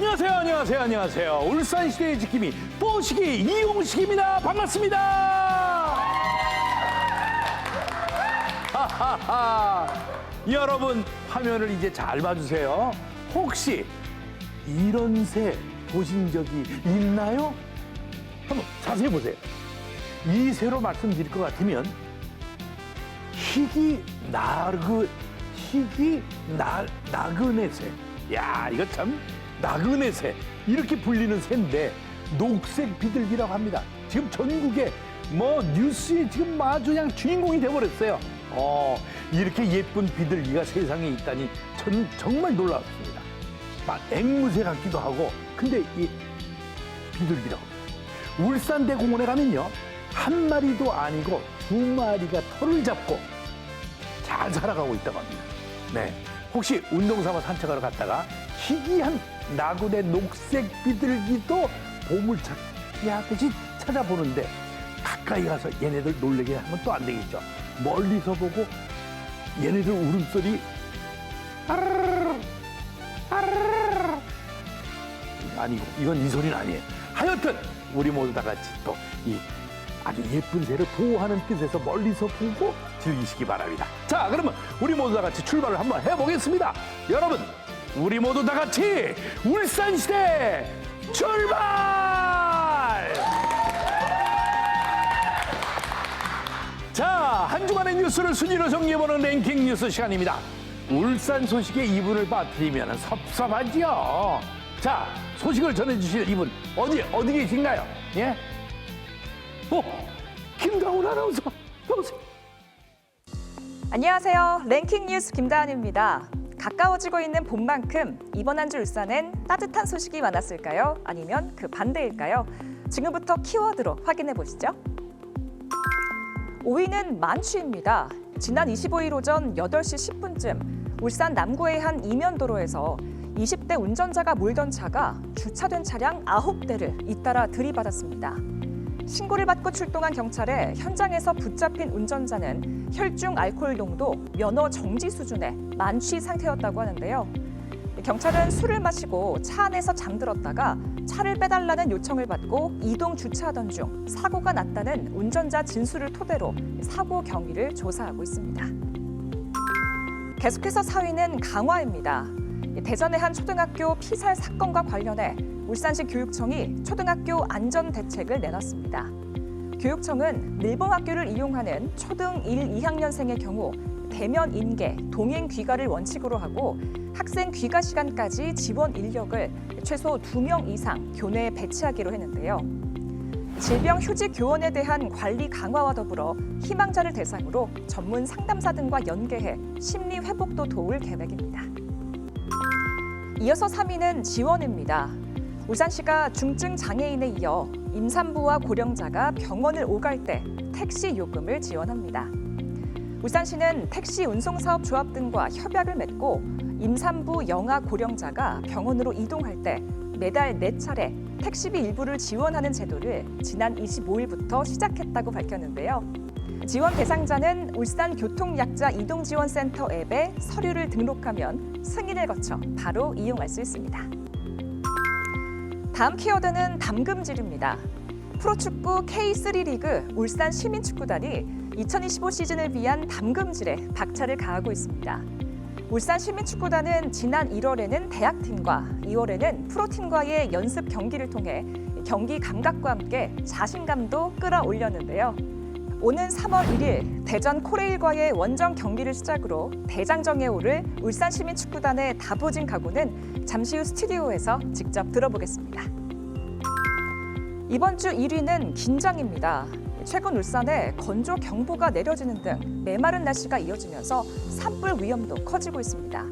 안녕하세요, 안녕하세요, 안녕하세요. 울산 시대의 지킴이 뽀시기 이용식입니다. 반갑습니다. 하하하. 여러분 화면을 이제 잘 봐주세요. 혹시 이런 새 보신 적이 있나요? 한번 자세히 보세요. 이 새로 말씀드릴 것 같으면 희귀 나그 희귀 나 나그네 새. 야 이거 참 나그네 새 이렇게 불리는 새인데 녹색 비둘기라고 합니다. 지금 전국에 뭐 뉴스에 지금 아주 그냥 주인공이 돼버렸어요. 어 이렇게 예쁜 비둘기가 세상에 있다니 전 정말 놀랍습니다. 막 앵무새 같기도 하고 근데 이 비둘기라고 울산대공원에 가면요 한 마리도 아니고 두 마리가 털을 잡고 잘 살아가고 있다고 합니다. 네. 혹시 운동 삼아 산책하러 갔다가 희귀한 나군의 녹색 비둘기도 보물찾기 하듯이 찾아보는데 가까이 가서 얘네들 놀래게 하면 또 안 되겠죠. 멀리서 보고 얘네들 울음소리 아니고 이건 이 소리는 아니에요. 하여튼 우리 모두 다 같이 또 이 아주 예쁜 새를 보호하는 뜻에서 멀리서 보고 즐기시기 바랍니다. 자, 그러면 우리 모두 다 같이 출발을 한번 해보겠습니다. 여러분, 우리 모두 다 같이 울산 시대 출발! 자, 한 주간의 뉴스를 순위로 정리해보는 랭킹 뉴스 시간입니다. 울산 소식에 이분을 빠뜨리면 섭섭하지요. 자, 소식을 전해주실 이분 어디 어디 계신가요? 예? 어, 김다운 아나운서 나오세요. 안녕하세요. 랭킹 뉴스 김다은입니다. 가까워지고 있는 봄만큼 이번 한 주 울산엔 따뜻한 소식이 많았을까요? 아니면 그 반대일까요? 지금부터 키워드로 확인해 보시죠. 5위는 만취입니다. 지난 25일 오전 8시 10분쯤 울산 남구의 한 이면도로에서 20대 운전자가 몰던 차가 주차된 차량 9대를 잇따라 들이받았습니다. 신고를 받고 출동한 경찰에 현장에서 붙잡힌 운전자는 혈중 알코올 농도 면허 정지 수준의 만취 상태였다고 하는데요. 경찰은 술을 마시고 차 안에서 잠들었다가 차를 빼달라는 요청을 받고 이동 주차하던 중 사고가 났다는 운전자 진술을 토대로 사고 경위를 조사하고 있습니다. 계속해서 4위는 강화입니다. 대전의 한 초등학교 피살 사건과 관련해 울산시 교육청이 초등학교 안전 대책을 내놨습니다. 교육청은 밀봉학교를 이용하는 초등 1, 2학년생의 경우 대면 인계, 동행 귀가를 원칙으로 하고 학생 귀가 시간까지 지원 인력을 최소 2명 이상 교내에 배치하기로 했는데요. 질병 휴직 교원에 대한 관리 강화와 더불어 희망자를 대상으로 전문 상담사 등과 연계해 심리 회복도 도울 계획입니다. 이어서 3위는 지원입니다. 울산시가 중증 장애인에 이어 임산부와 고령자가 병원을 오갈 때 택시 요금을 지원합니다. 울산시는 택시 운송사업 조합 등과 협약을 맺고 임산부 영아 고령자가 병원으로 이동할 때 매달 네차례 택시비 일부를 지원하는 제도를 지난 25일부터 시작했다고 밝혔는데요. 지원 대상자는 울산 교통약자 이동지원센터 앱에 서류를 등록하면 승인을 거쳐 바로 이용할 수 있습니다. 다음 키워드는 담금질입니다. 프로축구 K3 리그 울산 시민축구단이 2025 시즌을 위한 담금질에 박차를 가하고 있습니다. 울산 시민축구단은 지난 1월에는 대학팀과 2월에는 프로팀과의 연습 경기를 통해 경기 감각과 함께 자신감도 끌어올렸는데요. 오는 3월 1일 대전 코레일과의 원정 경기를 시작으로 대장정에 오를 울산 시민축구단의 다부진 각오는 잠시 후 스튜디오에서 직접 들어보겠습니다. 이번 주 1위는 긴장입니다. 최근 울산에 건조 경보가 내려지는 등 메마른 날씨가 이어지면서 산불 위험도 커지고 있습니다.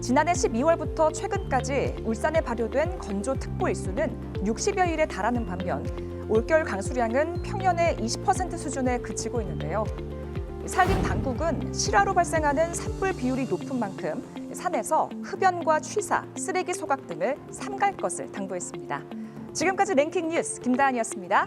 지난해 12월부터 최근까지 울산에 발효된 건조 특보 일수는 60여 일에 달하는 반면 올겨울 강수량은 평년의 20% 수준에 그치고 있는데요. 산림 당국은 실화로 발생하는 산불 비율이 높은 만큼 산에서 흡연과 취사, 쓰레기 소각 등을 삼갈 것을 당부했습니다. 지금까지 랭킹 뉴스 김다한이었습니다.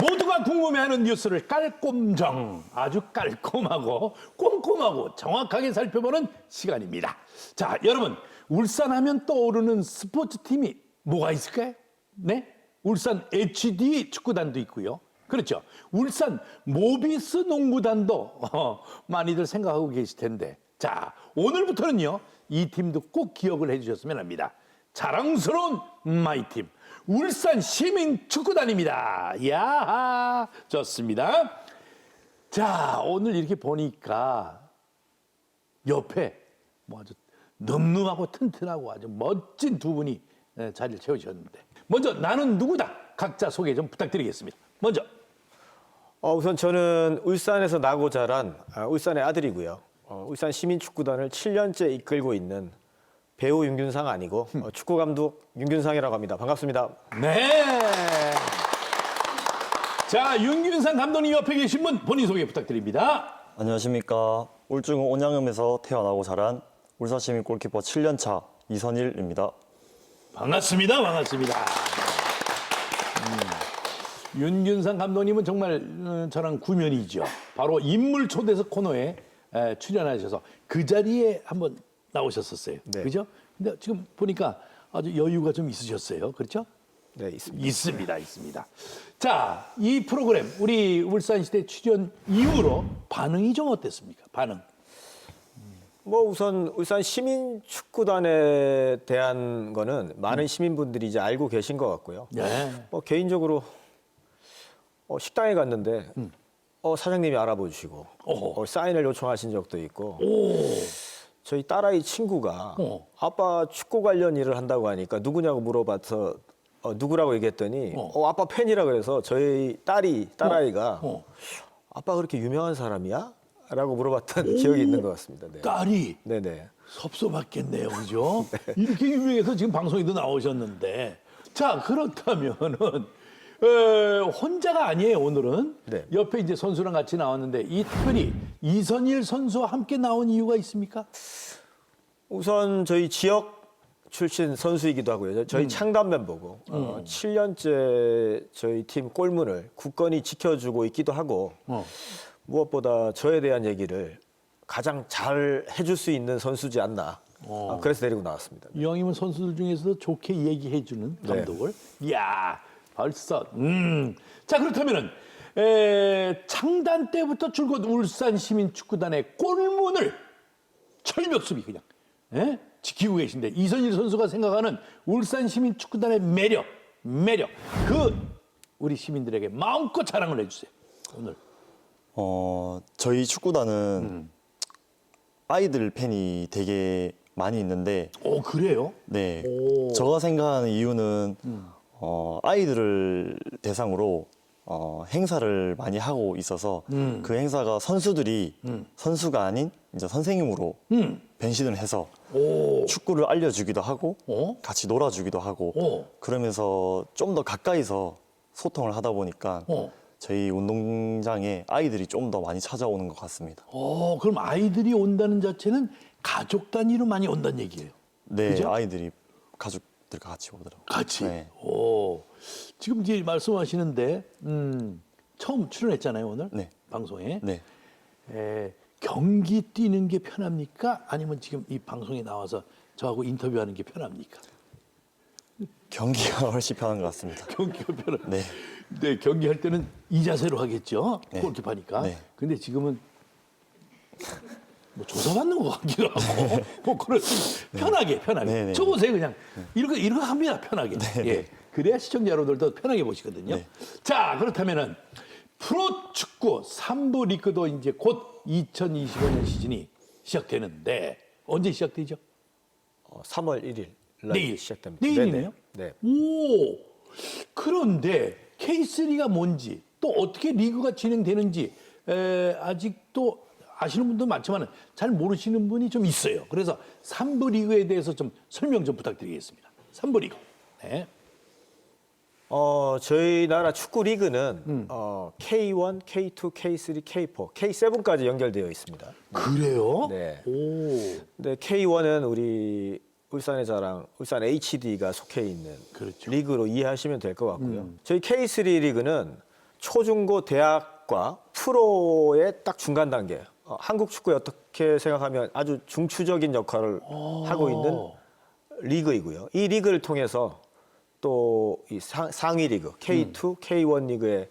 모두가 궁금해하는 뉴스를 깔꼼정 아주 깔끔하고 꼼꼼하고 정확하게 살펴보는 시간입니다. 자, 여러분 울산하면 떠오르는 스포츠 팀이 뭐가 있을까요? 네, 울산 HD 축구단도 있고요. 그렇죠. 울산 모비스 농구단도 어, 많이들 생각하고 계실 텐데. 자, 오늘부터는요, 이 팀도 꼭 기억을 해 주셨으면 합니다. 자랑스러운 마이 팀, 울산 시민 축구단입니다. 이야, 좋습니다. 자, 오늘 이렇게 보니까 옆에 뭐 아주 늠름하고 튼튼하고 아주 멋진 두 분이 에, 자리를 채우셨는데 먼저 나는 누구다 각자 소개 좀 부탁드리겠습니다. 먼저 어, 우선 저는 울산에서 나고 자란 아, 울산의 아들이고요. 어, 울산 시민축구단을 7년째 이끌고 있는 배우 윤균상 아니고 어, 축구 감독 윤균상이라고 합니다. 반갑습니다. 네. 자 윤균상 감독님 옆에 계신 분 본인 소개 부탁드립니다. 안녕하십니까. 울중은 온양음에서 태어나고 자란 울산시민 골키퍼 7년차 이선일입니다. 반갑습니다. 반갑습니다. 음, 윤균상 감독님은 정말 어, 저랑 구면이죠. 바로 인물 초대석 코너에 에, 출연하셔서 그 자리에 한번 나오셨었어요. 네. 그죠? 근데 지금 보니까 아주 여유가 좀 있으셨어요. 그렇죠? 네, 있습니다. 있습니다, 있습니다. 자, 이 프로그램 우리 울산시대 출연 이후로 반응이 좀 어땠습니까? 반응. 뭐 우선 울산 시민 축구단에 대한 거는 많은 시민분들이 이제 알고 계신 것 같고요. 네. 뭐 개인적으로 어, 식당에 갔는데 어, 사장님이 알아봐 주시고 어허. 어, 사인을 요청하신 적도 있고 오, 저희 딸아이 친구가 어. 아빠 축구 관련 일을 한다고 하니까 누구냐고 물어봐서 어, 누구라고 얘기했더니 어. 어. 아빠 팬이라 그래서 저희 딸이 딸아이가 어. 아빠 그렇게 유명한 사람이야? 라고 물어봤던 기억이 있는 것 같습니다. 네. 딸이 네네. 섭섭했겠네요, 그죠? 이렇게 유명해서 지금 방송에도 나오셨는데. 자, 그렇다면은, 에, 혼자가 아니에요, 오늘은. 네. 옆에 이제 선수랑 같이 나왔는데, 이 특별히 이선일 선수와 함께 나온 이유가 있습니까? 우선 저희 지역 출신 선수이기도 하고요. 음. 저희 창단 멤버고 어, 7년째 저희 팀 골문을 굳건히 지켜주고 있기도 하고 어. 무엇보다 저에 대한 얘기를 가장 잘 해줄 수 있는 선수지 않나. 어. 아, 그래서 데리고 나왔습니다. 이왕이면 선수들 중에서도 좋게 얘기해주는 네. 감독을. 이야, 벌써. 음. 자, 그렇다면은, 에, 창단 때부터 줄곧 울산 시민 축구단의 골문을 철벽수비 그냥, 예? 지키고 계신데, 이선일 선수가 생각하는 울산 시민 축구단의 매력, 매력. 그, 우리 시민들에게 마음껏 자랑을 해주세요. 오늘. 어, 저희 축구단은 아이들 팬이 되게 많이 있는데, 오, 그래요? 네. 오. 제가 생각하는 이유는 어, 아이들을 대상으로 어, 행사를 많이 하고 있어서 음. 그 행사가 선수들이 선수가 아닌 이제 선생님으로 음. 변신을 해서 오. 축구를 알려주기도 하고 어? 같이 놀아주기도 하고 어. 그러면서 좀 더 가까이서 소통을 하다 보니까 어. 저희 운동장에 아이들이 좀 더 많이 찾아오는 것 같습니다. 어, 그럼 아이들이 온다는 자체는 가족 단위로 많이 온다는 얘기예요. 네, 그죠? 아이들이 가족들과 같이 오더라고요. 같이. 네. 오. 지금 이제 말씀하시는데 음, 처음 출연했잖아요 오늘 네. 방송에. 네. 에, 경기 뛰는 게 편합니까? 아니면 지금 이 방송에 나와서 저하고 인터뷰하는 게 편합니까? 경기가 훨씬 편한 것 같습니다. 경기가 편합. 네. 네, 경기할 때는 이 자세로 하겠죠. 네. 골키퍼니까. 네. 근데 지금은 뭐 조사받는 것 같기도 하고 뭐 그렇습니다. 편하게 편하게 네, 네. 쳐보세요 그냥 이렇게 이렇게 합니다 편하게 예 그래야 시청자 여러분들도 편하게 보시거든요 네. 자 그렇다면은 프로 축구 3부 리그도 이제 곧 2025년 시즌이 시작되는데 언제 시작되죠? 어, 3월 1일 날 내일 시작됩니다. 내일이네요. 네. 오 그런데 K3가 뭔지 또 어떻게 리그가 진행되는지 에, 아직도 아시는 분도 많지만 잘 모르시는 분이 좀 있어요. 그래서 3부 리그에 대해서 좀 설명 좀 부탁드리겠습니다. 3부 리그. 네. 어, 저희 나라 축구 리그는 음. 어, K1, K2, K3, K4, K7까지 연결되어 있습니다. 그래요? 네. 오. 근데 K1은 우리 울산의 자랑, 울산 HD가 속해 있는 그렇죠. 음. 리그로 이해하시면 될 것 같고요. 저희 K3 리그는 초중고 대학과 프로의 딱 중간 단계. 어, 한국 축구에 어떻게 생각하면 아주 중추적인 역할을 하고 있는 리그이고요. 이 리그를 통해서 또 이 상위 리그 K2, K1 리그에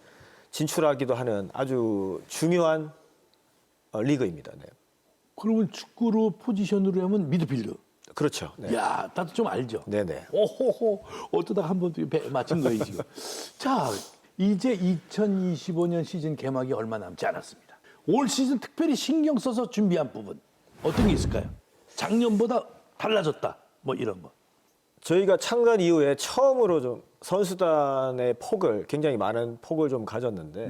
진출하기도 하는 아주 중요한 어, 리그입니다. 네. 그러면 축구로 포지션으로 하면 미드필더. 그렇죠. 네. 야, 나도 좀 알죠. 네네. 오호호, 어쩌다 한번 맞춘 거예요, 지금. 자, 이제 2025년 시즌 개막이 얼마 남지 않았습니다. 올 시즌 특별히 신경 써서 준비한 부분, 어떤 게 있을까요? 작년보다 달라졌다, 뭐 이런 거. 저희가 창단 이후에 처음으로 좀 선수단의 폭을 굉장히 많은 폭을 좀 가졌는데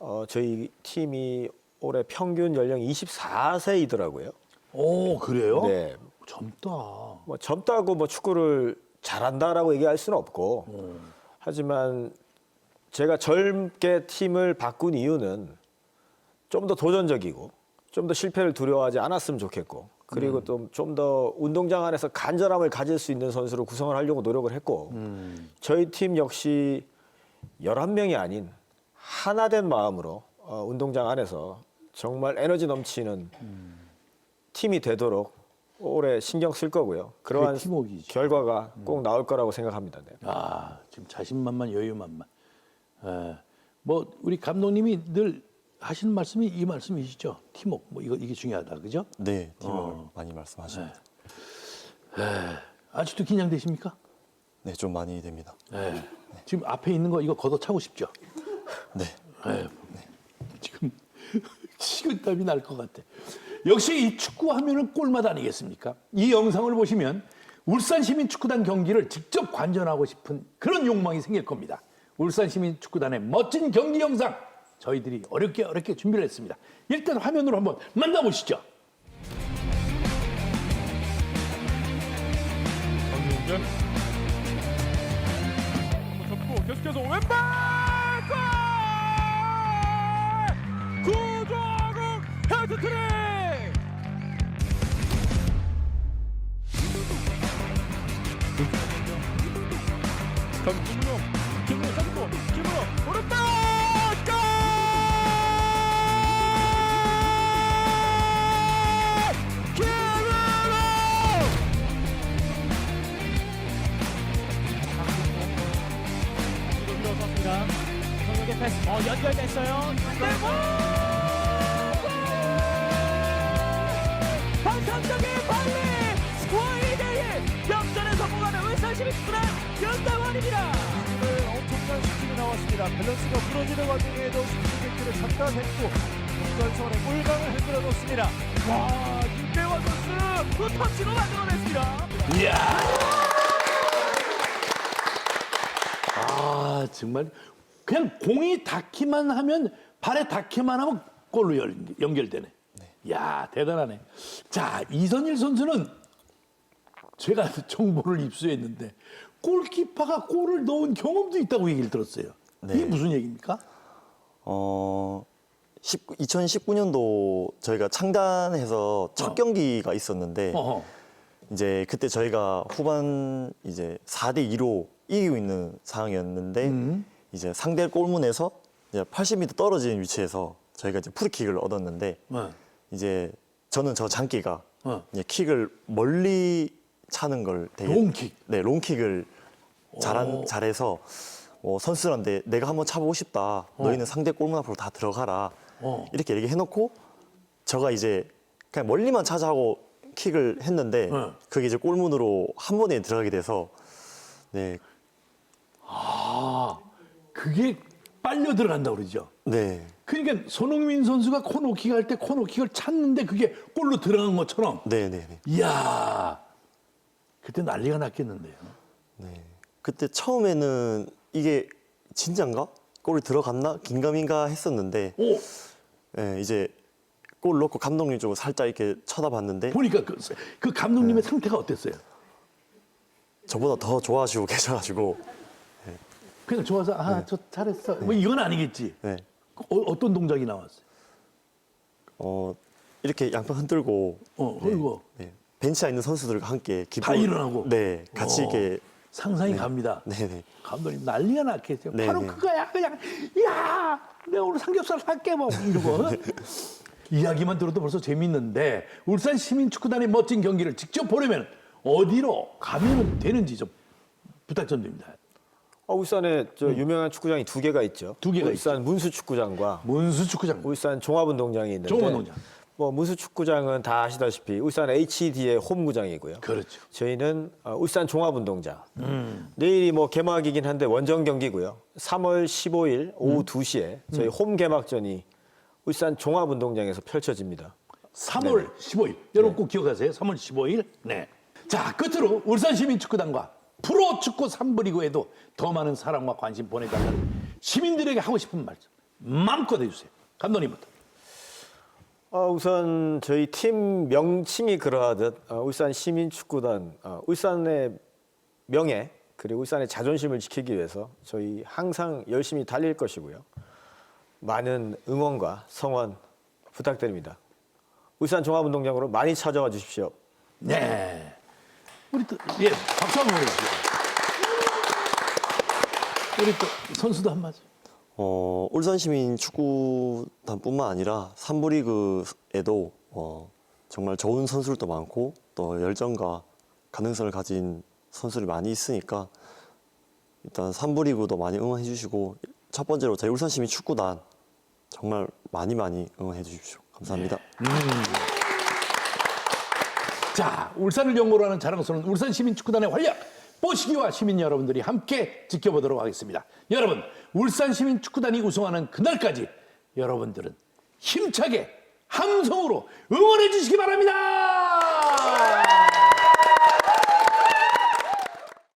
어, 저희 팀이 올해 평균 연령이 24세이더라고요. 오, 그래요? 네. 젊다. 뭐 젊다고 뭐 축구를 잘한다라고 얘기할 수는 없고 하지만 제가 젊게 팀을 바꾼 이유는 좀 더 도전적이고 좀 더 실패를 두려워하지 않았으면 좋겠고 그리고 또좀 더 운동장 안에서 간절함을 가질 수 있는 선수로 구성을 하려고 노력을 했고 저희 팀 역시 11명이 아닌 하나 된 마음으로 어, 운동장 안에서 정말 에너지 넘치는 팀이 되도록 올해 신경 쓸 거고요. 그러한 팀워크이죠. 결과가 꼭 나올 거라고 생각합니다. 네. 아, 지금 자신만만, 여유만만. 에, 뭐, 우리 감독님이 늘 하시는 말씀이 이 말씀이시죠? 팀워크, 뭐, 이거, 이게 중요하다, 그죠? 네, 팀을 많이 말씀하십니다. 아직도 긴장되십니까? 네, 좀 많이 됩니다. 네. 지금 앞에 있는 거 이거 걷어차고 싶죠? 네. 네. 지금 식은땀이 날 것 같아. 역시 이 축구 하면은 골맛 아니겠습니까? 이 영상을 보시면 울산 시민 축구단 경기를 직접 관전하고 싶은 그런 욕망이 생길 겁니다. 울산 시민 축구단의 멋진 경기 영상 저희들이 어렵게 어렵게 준비를 했습니다. 일단 화면으로 한번 만나보시죠. 정윤준 밀어섰습니다. 성혁의 패스. 어, 연결됐어요. 대고! 환상적인 발리! 스코어 2대1! 역전에 성공하는 울산 시민축구단 연당원입니다. 오늘 엄청난 슈팅이 나왔습니다. 밸런스가 무너지는 와중에도 슈팅 객기를 장담했고 전선에 골강을 흔들어 놓습니다. 와, 김대환 선수 그 터치로 만들어냈습니다. 이야. 아 정말 그냥 공이 닿기만 하면 발에 닿기만 하면 골로 연- 연결되네. 야 대단하네. 자 이선일 선수는 제가 정보를 입수했는데 골키퍼가 골을 넣은 경험도 있다고 얘기를 들었어요. 네. 이게 무슨 얘기입니까? 어, 19, 2019년도 저희가 창단해서 첫 어. 경기가 있었는데 어허. 이제 그때 저희가 후반 이제 4대 2로 이기고 있는 상황이었는데 음. 이제 상대 골문에서 이제 80m 떨어진 위치에서 저희가 이제 프리킥을 얻었는데 어. 이제 저는 저 장기가 어. 이제 킥을 멀리 차는 걸 되게 롱킥. 네 롱킥을 오. 잘한 잘해서 어, 선수들한테 내가 한번 차보고 싶다. 너희는 상대 골문 앞으로 다 들어가라. 어. 이렇게 얘기해놓고 저가 이제 그냥 멀리만 차자고 킥을 했는데 네. 그게 이제 골문으로 한 번에 들어가게 돼서 네, 아 그게 빨려 들어간다 고 그러죠. 네, 그러니까 손흥민 선수가 코너킥 할 때 코너킥을 찾는데 그게 골로 들어간 것처럼 네, 네, 네. 이야 그때 난리가 났겠는데요. 네. 그때 처음에는 이게 진짠가? 골이 들어갔나? 긴가민가 했었는데 오 네, 이제 골 넣고 감독님 쪽으로 살짝 이렇게 쳐다봤는데 보니까 그, 그 감독님의 상태가 어땠어요? 저보다 더 좋아하시고 계셔가지고 그냥 좋아서 아 저 잘했어 뭐 이건 아니겠지. 네, 어, 떤 동작이 나왔어요? 어, 이렇게 양팔 흔들고 어 그리고 네, 벤치에 있는 선수들과 함께 다 일어나고? 네, 같이 어. 이렇게 상상이 갑니다. 네네. 감독님 난리가 났겠죠. 네, 바로 네. 그거야. 그냥 야, 내가 오늘 삼겹살 살게 뭐 이러고. 이야기만 들어도 벌써 재밌는데 울산 시민축구단의 멋진 경기를 직접 보려면 어디로 가면 되는지 좀 부탁 좀 드립니다. 어, 울산에 저 유명한 축구장이 두 개가 있죠. 음. 두 개가 울산 문수 축구장과 문수 축구장. 울산 종합운동장이 있는데 종합운동장. 뭐 문수 축구장은 다 아시다시피 울산 HD의 홈구장이고요. 그렇죠. 저희는 어, 울산 종합운동장. 음. 내일이 뭐 개막이긴 한데 원정 경기고요. 3월 15일 오후 음. 2시에 저희 홈 개막전이 울산 종합운동장에서 펼쳐집니다. 3월 15일. 여러분 꼭 기억하세요. 3월 15일. 네. 자, 끝으로 울산 시민 축구단과 프로 축구 3부 리그에도 더 많은 사랑과 관심 보내달라는 시민들에게 하고 싶은 말씀 마음껏 해주세요. 감독님부터. 어, 우선 저희 팀 명칭이 그러하듯 어, 울산 시민축구단, 어, 울산의 명예 그리고 울산의 자존심을 지키기 위해서 저희 항상 열심히 달릴 것이고요. 많은 응원과 성원 부탁드립니다. 울산 종합운동장으로 많이 찾아와 주십시오. 네. 우리 또, 예, 박수 한번 해주세요. 우리 또 선수도 한 말씀. 어, 울산 시민 축구단뿐만 아니라 삼부리그에도 어, 정말 좋은 선수들도 많고 또 열정과 가능성을 가진 선수들이 많이 있으니까 일단 삼부리그도 많이 응원해 주시고 첫 번째로 저희 울산 시민 축구단 정말 많이 많이 응원해 주십시오. 감사합니다. 자, 울산을 연고로 하는 자랑스러운 울산 시민 축구단의 활약 뽀시기와 시민 여러분들이 함께 지켜보도록 하겠습니다. 여러분, 울산 시민 축구단이 우승하는 그날까지 여러분들은 힘차게 함성으로 응원해 주시기 바랍니다.